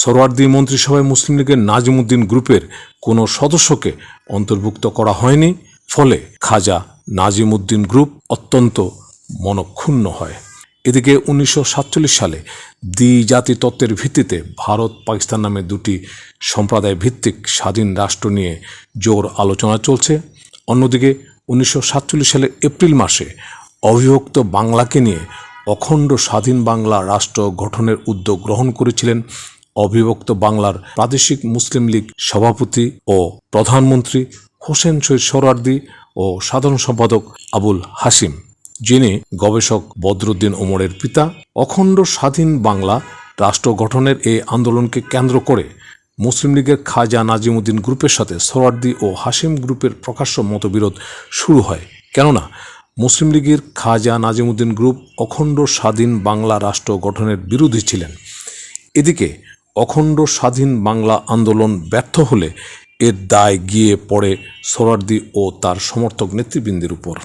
সরোয়ার্দি মন্ত্রিসভায় মুসলিম লীগের নাজিমুদ্দিন গ্রুপের কোনো সদস্যকে অন্তর্ভুক্ত করা হয়নি, ফলে খাজা নাজিমুদ্দিন গ্রুপ অত্যন্ত মনক্ষুণ্ণ হয়। এদিকে উনিশশো সাতচল্লিশ সালে দ্বিজাতি তত্ত্বের ভিত্তিতে ভারত পাকিস্তান নামে দুটি সম্প্রদায় ভিত্তিক স্বাধীন রাষ্ট্র নিয়ে জোর আলোচনা চলছে। অন্যদিকে উনিশশো সাতচল্লিশ সালের এপ্রিল মাসে অবিভক্ত বাংলাকে নিয়ে অখণ্ড স্বাধীন বাংলা রাষ্ট্র গঠনের উদ্যোগ গ্রহণ করেছিলেন অবিভক্ত বাংলার প্রাদেশিক মুসলিম লীগ সভাপতি ও প্রধানমন্ত্রী হোসেন শহীদ সোহরার্দি ও সাধারণ সম্পাদক আবুল হাসিম যিনি গবেষক বদরুদ্দিন ওমরের পিতা, অখণ্ড স্বাধীন বাংলা রাষ্ট্র গঠনের এই আন্দোলনকে কেন্দ্র করে মুসলিম লীগের খাজা নাজিমুদ্দিন গ্রুপের সাথে সোহরার্দি ও হাসিম গ্রুপের প্রকাশ্য মতবিরোধ শুরু হয়। কেননা, মুসলিম লীগের খাজা নাজিমুদ্দিন গ্রুপ অখণ্ড স্বাধীন বাংলা রাষ্ট্র গঠনের বিরোধী ছিলেন। এদিকে অখণ্ড স্বাধীন বাংলা আন্দোলন ব্যর্থ হলে এর দায় গিয়ে পড়ে সোহরার্দি ও তার সমর্থক নেতৃবৃন্দের উপর।